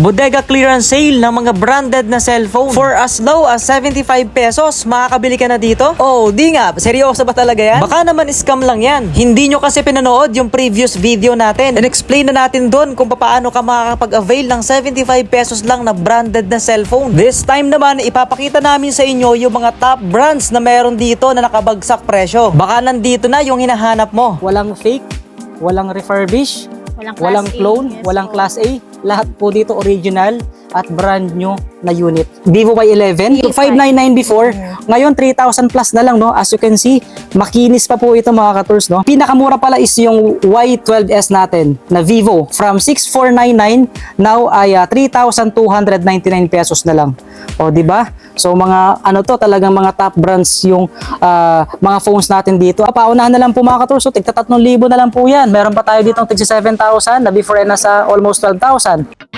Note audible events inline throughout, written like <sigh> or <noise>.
Bodega clearance sale ng mga branded na cellphone. For as low as 75 pesos, makakabili ka na dito? Oh, di nga. Seryoso ba talaga yan? Baka naman scam lang yan. Hindi nyo kasi pinanood yung previous video natin. And explain na natin doon kung paano ka makakapag-avail ng 75 pesos lang na branded na cellphone. This time naman, ipapakita namin sa inyo yung mga top brands na meron dito na nakabagsak presyo. Baka nandito na yung hinahanap mo. Walang fake, walang refurbish, Walang class walang A, clone, yes walang class A. Lahat po dito original at brand new na unit. Vivo Y11, V5. 599 before. Ngayon 3,000 plus na lang no. As you can see, makinis pa po ito mga ka-tours no. Pinakamura pala is yung Y12s natin na Vivo from 6,499 now ay ah, 3,299 pesos na lang. O di ba? So mga ano to talagang mga top brands yung ah, mga phones natin dito. Paunahan na lang po mga ka-tours. So tigta 3,000 na lang po yan. Meron pa tayo dito ng tig 7,000 na before ay nasa almost 12,000.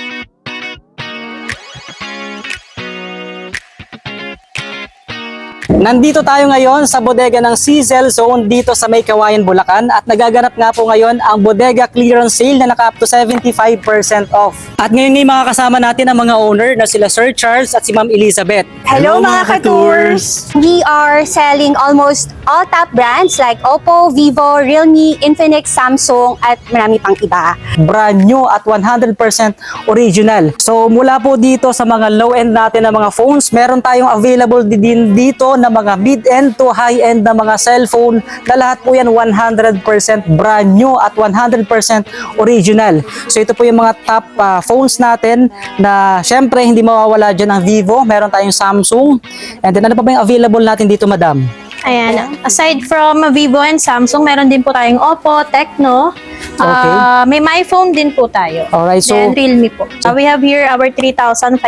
Nandito tayo ngayon sa bodega ng Czel Zone dito sa May Kawayan, Bulacan at nagaganap nga po ngayon ang bodega clearance sale na naka up to 75% off. At ngayon ngayon makakasama natin ang mga owner na sila Sir Charles at si Ma'am Elizabeth. Hello, mga ka-tours! We are selling almost all top brands like Oppo, Vivo, Realme, Infinix, Samsung, at marami pang iba. Brand new at 100% original. So mula po dito sa mga low-end natin na mga phones, meron tayong available di- din dito na mga mid-end to high-end na mga cellphone na lahat po yan 100% brand new at 100% original. So ito po yung mga top ah, phones natin na syempre hindi mawawala dyan ang Vivo, meron tayong Samsung. And then ano pa ba yung available natin dito madam? Ayan. Aside from Vivo and Samsung, meron din po tayong Oppo, Tecno. Okay. Ah, may My Phone din po tayo. Alright, so- Then Realme po. Ah, we have here our 3,599,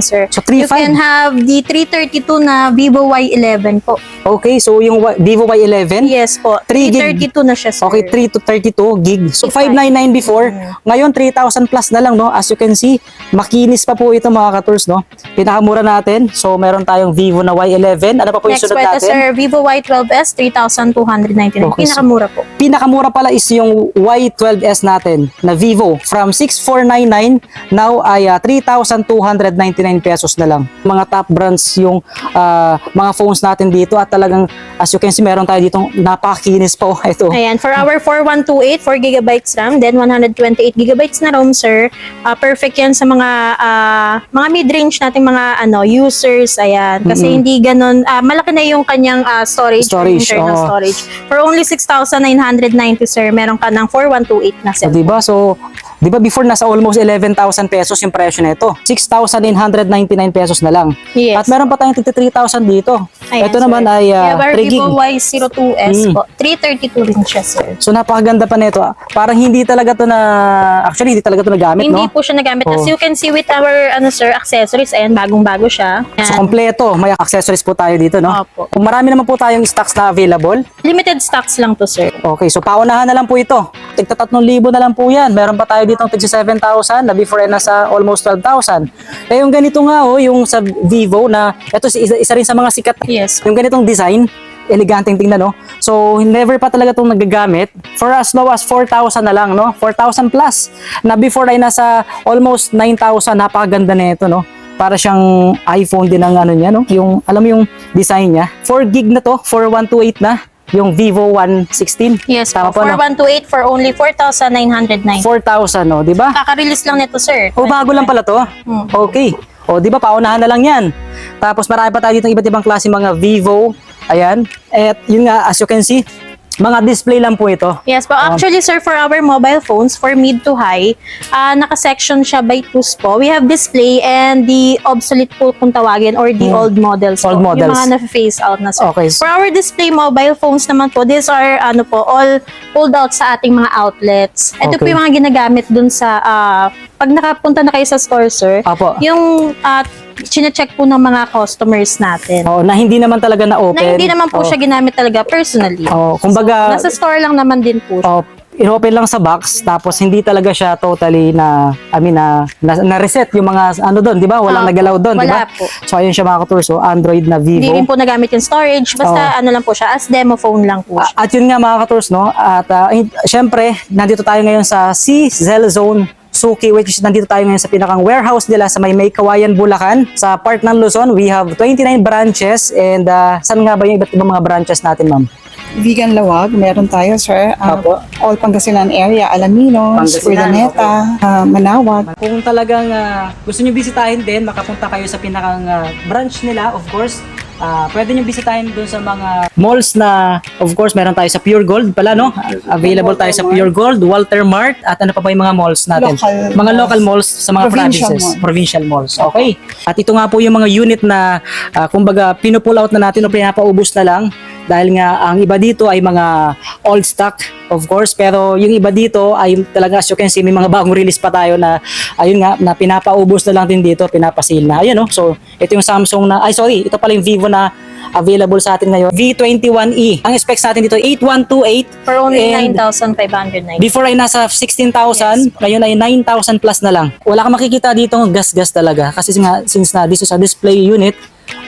sir. So, You 3,500. can have the 332 na Vivo Y11 po. Okay, so yung Y- Vivo Y11? Yes po. 3 gig. 332 na siya, sir. Okay, 3 to 32 gig. So 599 before. Ngayon 3,000 plus na lang no. As you can see, makinis pa po ito mga ka-tours no. Pinakamura natin. So meron tayong Vivo na Y11. Ano pa po yung Next sunod po, ito, natin? sir, Vivo Y12s, 3,299. Okay, so- Pinakamura po. Pinakamura pala is yung Y12s natin na Vivo. From 6,499 now ay ah, 3,299 pesos na lang. Mga top brands yung ah, mga phones natin dito at talagang as you can see meron tayo ditong napakakinis po <laughs> ito. Ayan, for our 4128, 4 gigabytes RAM, then 128 gigabytes na ROM, sir. Ah, perfect yan sa mga ah, mga mid-range nating mga ano users, ayan. Kasi Mhm. hindi ganun, ah, malaki na yung kanyang ah, storage, Storage, internal oo. storage. For only 6,990, sir, meron ka ng 4128 na So, cell. di ba? So, di ba before nasa almost 11,000 pesos yung presyo nito? 6,999 pesos na lang. Yes. At meron pa tayong 3,000 dito. Ayan, Ito naman sir. ay We uh, our 3 gig. Vivo Y02s Mm. po. 332 rin siya, sir. So napakaganda pa nito. ah. Parang hindi talaga to na actually hindi talaga to nagamit, Hindi no? po siya nagamit. As Oo. you can see with our ano sir, accessories, ayan, bagong-bago siya. So Ayan. kompleto, may accessories po tayo dito, no? Opo. Kung marami naman po tayong stocks na available. Limited stocks lang to, sir. Okay, so paunahan na lang po ito. Tigta 3,000 na lang po yan. Meron pa tayo dito ng tig 7,000 na before ay nasa almost 12,000. Eh yung ganito nga oh, yung sa Vivo na ito isa, isa rin sa mga sikat Yes. Yung ganitong design, eleganteng tingnan, no? So, never pa talaga itong nagagamit. For as low as 4,000 na lang, no? 4,000 plus. Na before ay nasa almost 9,000. Napakaganda na ito, no? Para siyang iPhone din ang ano niya, no? Yung, alam mo yung design niya. 4 gig na to, 4128 na. Yung Vivo 116. Yes, Tama po, po. no? 4128 for only 4,909. 4,000, no? Di ba? Kaka-release lang nito, sir. O, bago lang pala to. Hmm. Okay. O, di ba, paunahan na lang yan. Tapos marami pa tayo dito iba't ibang klase mga Vivo. Ayan. At yun nga, as you can see, mga display lang po ito. Yes, but actually, sir, for our mobile phones, for mid to high, ah naka-section siya by twos po. We have display and the obsolete po kung tawagin or the Hmm. old models Old po. models. Yung mga na-phase out na, sir. Okay. For our display mobile phones naman po, these are ano po, all pulled out sa ating mga outlets. Ito po Okay. yung mga ginagamit dun sa, ah, pag nakapunta na kayo sa store, sir, Apo. yung uh, chinecheck po ng mga customers natin. Oh, na hindi naman talaga na-open. Na hindi naman po Oh. siya ginamit talaga personally. Oh, kumbaga, Nasa store lang naman din po siya. oh, inopen lang sa box tapos hindi talaga siya totally na I mean na na, reset yung mga ano doon, 'di ba? Walang Opo. nagalaw doon, 'di ba? Po. So ayun siya mga katurso, Android na Hindi Vivo. rin po nagamit yung storage. Basta ano lang po siya, as demo phone lang po siya. At yun nga mga katurs, no? At eh, syempre, nandito tayo ngayon sa C Zone Suki which is nandito tayo ngayon sa pinakang warehouse nila sa may May Kawayan, Bulacan. Sa part ng Luzon, we have 29 branches and uh, saan nga ba yung iba't ibang mga branches natin, ma'am? Vegan Lawag, meron tayo, sir. Ah, Apo. all Pangasinan area, Alaminos, Urdaneta, ah, Manawag. Kung talagang ah, gusto nyo bisitahin din, makapunta kayo sa pinakang ah, branch nila, of course. Ah pwede nyo bisitahin doon sa mga malls na, of course, meron tayo sa Pure Gold pala, no? Available tayo sa Pure Gold, Walter Mart, at ano pa ba yung mga malls natin? Local mga local malls sa mga Provincial provinces. mall. Provincial malls. Okay. At ito nga po yung mga unit na, ah, kumbaga, pinupull out na natin o pinapaubos na lang dahil nga ang iba dito ay mga old stock of course. Pero yung iba dito ay talaga as you can see may mga bagong release pa tayo na ayun nga na pinapaubos na lang din dito pinapasil na. Ayun no? So ito yung Samsung na ay sorry ito pala yung Vivo na available sa atin ngayon. V21e ang specs natin dito 8128 For only And 9,590. Before ay nasa 16,000, ngayon ay 9,000 plus na lang. Wala kang makikita dito ng gas-gas talaga. Kasi nga since na this is a display unit,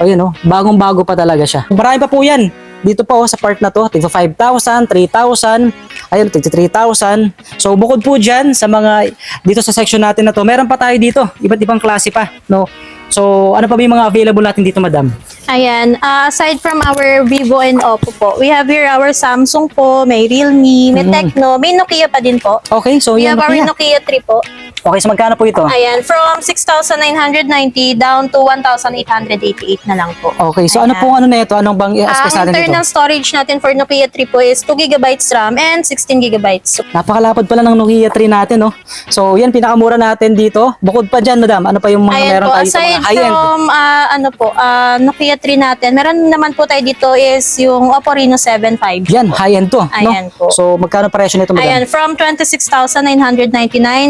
ayun oh, bagong-bago pa talaga siya. Marami pa po 'yan. Dito po oh, sa part na to, tigto 5,000, 3,000, ayun, tigto 3,000. So bukod po diyan sa mga dito sa section natin na to, meron pa tayo dito, iba't ibang klase pa, no? So ano pa ba yung mga available natin dito, madam? Ayan, ah, aside from our Vivo and Oppo po, we have here our Samsung po, may Realme, may Tecno, may Nokia pa din po. Okay, so We yan have our Nokia. Nokia 3 po. Okay, so magkano po ito? Ayan, from 6,990 down to 1,888 na lang po. Okay, so ano Ayan. pong ano na ito? Anong bang Ang i-space natin dito? internal storage natin for Nokia 3 po is 2 GB RAM and 16 GB. Napakalapad pala ng Nokia 3 natin, no? So, yan, pinakamura natin dito. Bukod pa dyan, madam, ano pa yung mga Ayan meron po, tayo dito, aside from ah, ano po, ah, Nokia 3 natin, meron naman po tayo dito is yung Oppo Reno 7 5G. Yan, high-end to, Ayan no? po. So, magkano presyo nito, madam? Ayan, from 26,999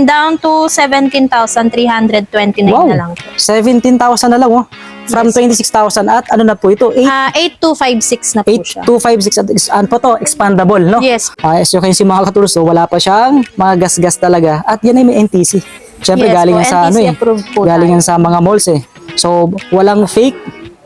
down to 17,329 wow, na lang po. 17,000 na lang, oh. From 26,000 at ano na po ito? 8 Ah, 8256 na po siya. 8256 at ano pa to? Expandable, no? Yes. Ah, as you can see mga katulog, so wala pa siyang mga gas-gas talaga. At yan ay may NTC. Siyempre, Yes galing po, yan sa ano NTC eh. approved po Galing tayo. yan sa mga malls eh. So, walang fake,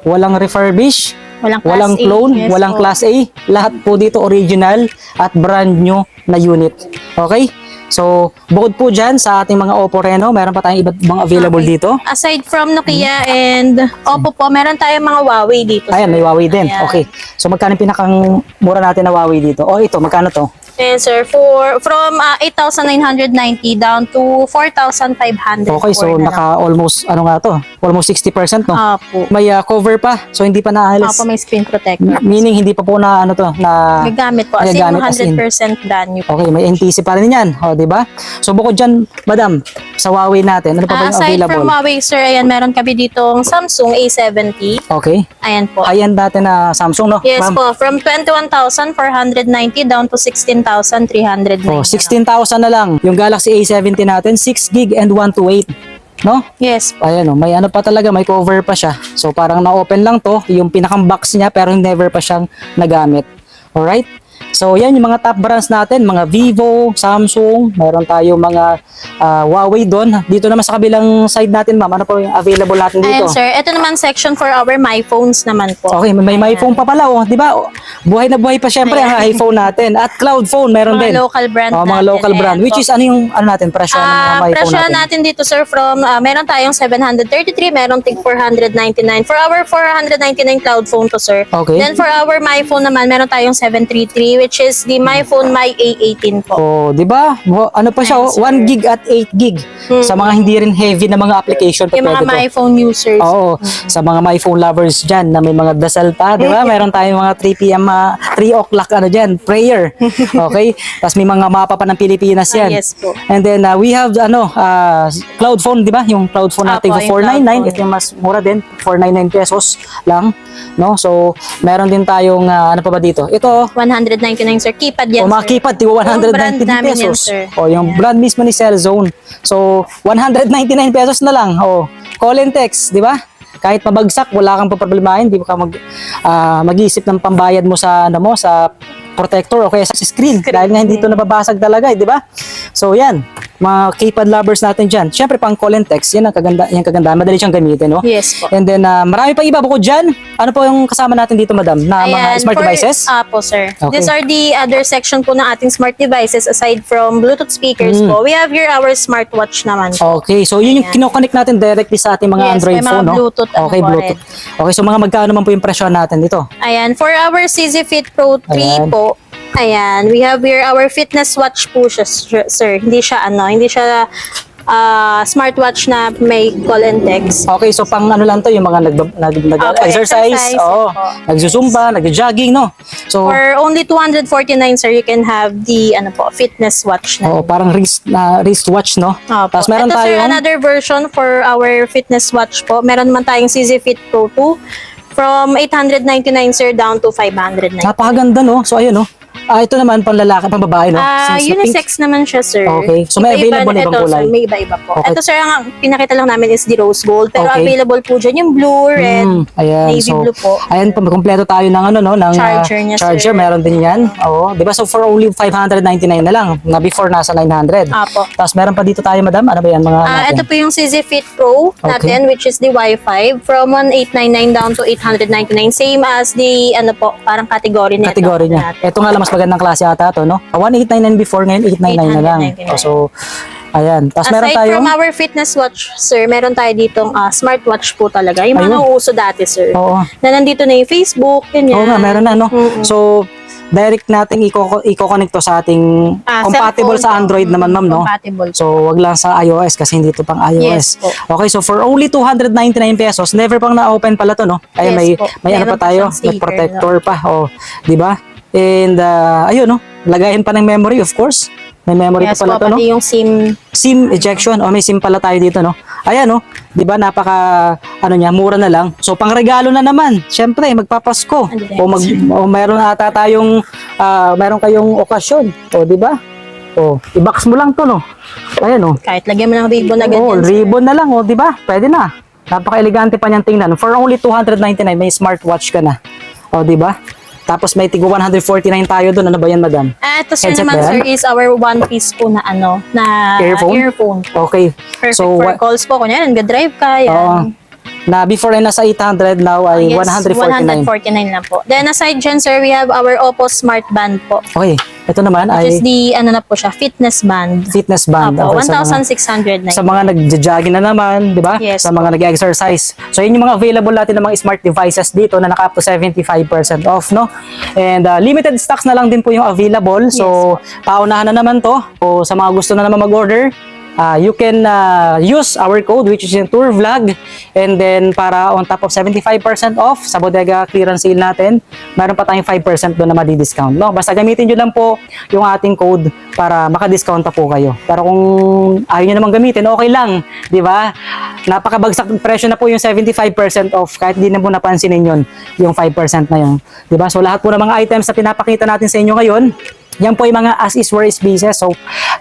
walang refurbish, Walang class walang A. clone, Yes walang po. class A. Lahat po dito original at brand new na unit. Okay? So, bukod po dyan sa ating mga Oppo Reno, meron pa tayong iba't ibang available Okay. dito. Aside from Nokia and Oppo po, meron tayong mga Huawei dito. Ayan, may Huawei din. Ayan. Okay. So, magkano yung pinakang mura natin na Huawei dito? O, ito, magkano to? And sir, for, from ah, 8,990 down to 4,500. Okay, so na lang. naka almost, ano nga to? Almost 60%, no? Apo. May uh, cover pa, so hindi pa naalis. Apo, may screen protector. Meaning, hindi pa po na, ano to, na... Gagamit po. As in, Nagagamit as in. 100% brand new. Okay, may NTC pa rin yan. O, di ba? So, bukod dyan, madam, sa Huawei natin, ano pa ba Ah, yung aside available? from Huawei, sir, ayan, meron kami ditong Samsung A70. Okay. Ayan po. High-end natin na Samsung, no? Yes Ma'am? po, from 21,490 down to 16,390. Oh, 16,000 na lang. Yung Galaxy A70 natin, 6 gig and 128. No? Yes. Ayan oh, may ano pa talaga, may cover pa siya. So parang na-open lang to, yung pinakang box niya pero never pa siyang nagamit. Alright? So yan yung mga top brands natin, mga Vivo, Samsung, meron tayo mga ah, Huawei doon. Dito naman sa kabilang side natin, ma'am, ano po yung available natin dito? Ayan sir, ito naman section for our My Phones naman po. Okay, may, may iPhone pa pala oh, 'di ba? Buhay na buhay pa syempre ang Ayan. iPhone natin at cloud phone meron Mga din. local brand Oh, mga natin, local brand. ayan Which po. is ano yung ano natin, presyo ng mga Ah, iPhone presyo natin? natin dito sir from ah, meron tayong 733, meron tig 499. For our 499 cloud phone to sir. Okay. Then for our My Phone naman meron tayong 733 which is the My Phone My A18 po. Oh, 'di ba? Ano pa siya, oh, Yes, sir. 1 gig at 8 gig. Sa mga hindi rin heavy na mga application pa Yung mga. My Phone users. Oo, sa mga my phone lovers dyan na may mga dasal pa, di ba? <laughs> Meron tayong mga 3 p.m., ah, 3 o'clock ano dyan, prayer. <laughs> Okay? Tapos may mga mapa pa ng Pilipinas Ah, yan. yes po. And then uh, we have ano, uh, cloud phone, di ba? Yung cloud phone natin for yung cloud 499. phone. Ito yung mas mura din, 499 pesos lang. No? So, meron din tayong ah, ano pa ba dito? Ito, 199 sir. Keypad yan o mga sir. keypad, tigo Yung brand 190 namin yan, pesos. sir. o yung brand mismo ni Cellzone. So, 199 pesos na lang. O, call and text, di ba? Kahit mabagsak, wala kang paproblemahin, di ka mag, ah, mag-isip ng pambayad mo sa, ano mo, sa protector o kaya sa screen. Dahil nga hindi ito nababasag talaga, eh, di ba? So, yan. Mga keypad lovers natin dyan. Siyempre, pang call and text, yan ang kaganda, yan kaganda. Madali siyang gamitin, no? Yes po. And then, ah, marami pang iba bukod dyan. Ano po yung kasama natin dito, madam? Na mga Ayan, smart for- devices? Apo, sir. Okay. These are the other section po ng ating smart devices aside from Bluetooth speakers Mm. po. We have here our smartwatch naman po. Okay, so yun yung kinoconnect natin directly sa ating mga Yes, Android may mga phone, no? Bluetooth, ano okay, po Bluetooth. Okay, so mga magkano naman po yung presyo natin dito? Ayan, for our CZ Fit Pro 3 Ayan. po, ayan, we have here our fitness watch po siya, sir- sir. Hindi siya ano, hindi siya ah, smartwatch na may call and text. Okay, so pang ano lang to, yung mga nag, nag, nag Opo, exercise, exercise, oo, nagsusumba, nagjo-jogging, no? So, For only 249 sir, you can have the ano po, fitness watch na. oo, parang wrist, na wristwatch, no? Opo. Tapos meron Ito sir, tayong, another version for our fitness watch po. Meron man tayong CZ Fit Pro 2 from 899 sir down to 599. napakaganda, no? So, ayun, no? Ah, ito naman, pang lalaki, pang babae, no? Ah, Since na pink. unisex naman siya, sir. Okay. So, may Iba-iba available na ibang ito, kulay? Sir, may iba-iba po. Okay. Ito, sir, ang pinakita lang namin is the rose gold. Pero Okay. available po dyan yung blue, red, Mm, ayan, navy so, blue po. Ayan, pa- kompleto tayo ng ano, no? Ng, ah, Charger niya, charger, sir. meron din yan. Oo, di ba? So, for only 599 na lang, na before nasa 900. Apo. Tapos, meron pa dito tayo, madam. Ano ba yan, mga Ah, natin? ito po yung CZ Fit Pro Okay. natin, which is the Wi-Fi, from 1899 down to 899. Same as the, ano po, parang category nito. Category niya. Ito nga lang, mas magandang klase ata to, no? 1899 before, ngayon 899 na lang. 899. So, ayan. Tapos, meron Aside tayo, from our fitness watch, sir, meron tayo ditong ah, smartwatch po talaga. Yung mga nauuso dati, sir. oo. Na nandito na yung Facebook, ganyan. Oo nga, meron na, no? Mm-mm. So, direct nating i-co- i-connect to sa ating Ah, compatible sa. Android naman, ma'am, no? Compatible. So, wag lang sa iOS kasi hindi to pang iOS. Yes po. Okay, so for only 299 pesos, never pang na-open pala to, no? Ay Yes may po. may ano Meron pa pa tayo, may protector pa, oh, 'di ba? And uh, ayun, no? Lagayin pa ng memory, of course. May memory yes pa pala po, to, no? yung SIM. SIM ejection. O may SIM pala tayo dito, no? Ayan, no? 'Di ba napaka ano niya, mura na lang. So pang regalo na naman. Syempre, magpapasko. O mag o meron ata tayong ah, meron kayong okasyon. O 'di ba? O, i-box mo lang 'to, no? Ayan, no? Kahit lagyan mo ng ribbon na Oh, ganyan. sir. ribbon na lang, oh, 'di ba? Pwede na. Napaka-elegante pa niyang tingnan. For only 299 may smartwatch ka na. O, 'di ba? Tapos may tigo 149 tayo doon. Ano ba 'yan, madam? Ah, ito sir Headset naman sir is our one piece po na ano, na Earphone? earphone. Okay. Perfect so, for calls po. Kunyari, nag-drive ka, yan. Oo. na before ay nasa 800, now ay Yes, 149. 149 lang po. Then aside dyan, sir, we have our Oppo Smart Band po. Okay. Ito naman Which is ay the, ano na po siya, fitness band. fitness band. Opo, Okay, sa mga- 1,609. sa mga nagja-jogging na naman, di ba? Yes sa mga nag-exercise. So, yun yung mga available natin ng mga smart devices dito na naka up to 75% off, no? And uh, limited stocks na lang din po yung available. So, paunahan na naman to. O sa mga gusto na naman mag-order, uh, you can uh, use our code which is yung tour vlog and then para on top of 75% off sa bodega clearance sale natin meron pa tayong 5% doon na madi-discount no? Basta gamitin nyo lang po yung ating code para maka-discount pa po kayo. Pero kung ayaw nyo naman gamitin okay lang di ba? Napakabagsak presyo na po yung 75% off kahit di na po napansinin yun yung 5% na yun di ba? So lahat po ng mga items na pinapakita natin sa inyo ngayon yan po yung mga as is where is pieces. So,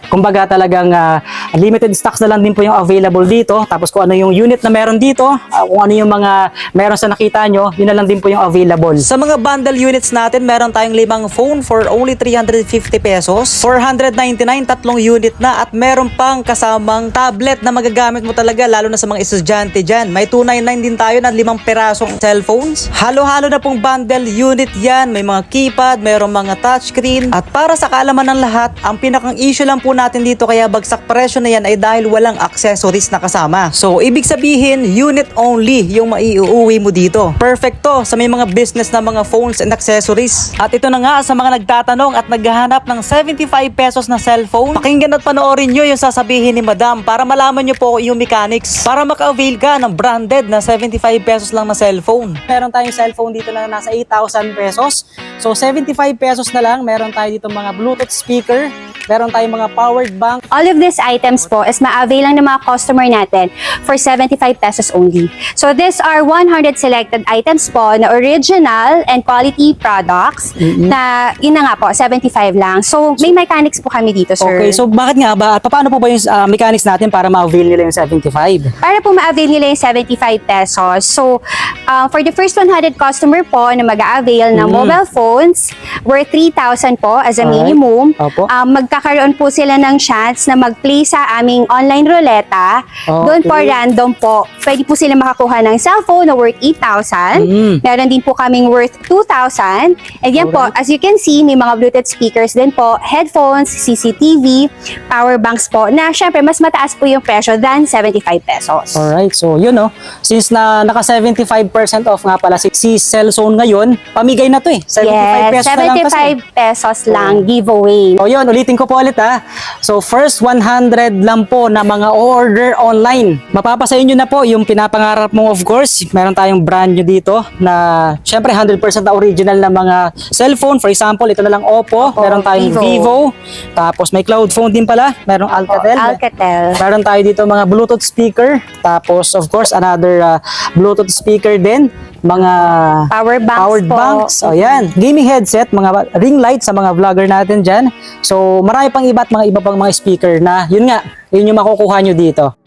kumbaga talagang ah, limited stocks na lang din po yung available dito. Tapos kung ano yung unit na meron dito, ah, kung ano yung mga meron sa nakita nyo, yun na lang din po yung available. Sa mga bundle units natin, meron tayong limang phone for only 350 pesos. 499, tatlong unit na at meron pang kasamang tablet na magagamit mo talaga lalo na sa mga estudyante dyan. May 299 din tayo na limang perasong cellphones. Halo-halo na pong bundle unit yan. May mga keypad, mayroong mga touchscreen. At para sa kaalaman ng lahat, ang pinakang issue lang po natin dito kaya bagsak presyo na yan ay dahil walang accessories na kasama. So, ibig sabihin, unit only yung maiuwi mo dito. Perfect to sa may mga business na mga phones and accessories. At ito na nga sa mga nagtatanong at naghahanap ng 75 pesos na cellphone. Pakinggan at panoorin nyo yung sasabihin ni Madam para malaman nyo po yung mechanics. Para maka-avail ka ng branded na 75 pesos lang na cellphone. Meron tayong cellphone dito na nasa 8,000 pesos. So, 75 pesos na lang. Meron tayo dito mga Bluetooth speaker. Meron tayong mga powered bank. All of these items po is ma-avail lang ng mga customer natin for 75 pesos only. So these are 100 selected items po na original and quality products na yun na nga po, 75 lang. So may mechanics po kami dito, sir. Okay, so bakit nga ba? At paano po ba yung ah, mechanics natin para ma-avail nila yung 75? para po ma-avail nila yung 75 pesos. So, uh, for the first 100 customer po na mag-avail ng Mm. mobile phones, worth 3,000 po as a minimum, Opo. um, magka magkakaroon po sila ng chance na mag-play sa aming online ruleta. Doon po Okay. random po. Pwede po sila makakuha ng cellphone na worth 8,000. Mm. Meron din po kaming worth 2,000. And yan po, as you can see, may mga Bluetooth speakers din po, headphones, CCTV, power banks po, na syempre mas mataas po yung presyo than 75 pesos. Alright, so yun no. Since na naka 75% off nga pala si, si Cellzone ngayon, pamigay na to eh. 75 yes, pesos na lang kasi. 75 pesos lang giveaway. O yun, ulitin ko po ulit ha. So first 100 lang po na mga order online. Mapapasa inyo na po yung pinapangarap mo of course. Meron tayong brand new dito na syempre 100% na original na mga cellphone. For example, ito na lang Oppo. Meron tayong Vivo. Vivo. Tapos may cloud phone din pala. Meron Alcatel. Alcatel. Meron tayo dito mga Bluetooth speaker. Tapos of course another uh, Bluetooth speaker din. Mga Power banks powered po. banks. O yan. Gaming headset, mga ring light sa mga vlogger natin dyan. So marami pang iba at mga iba pang mga speaker na yun nga, yun yung makukuha nyo dito.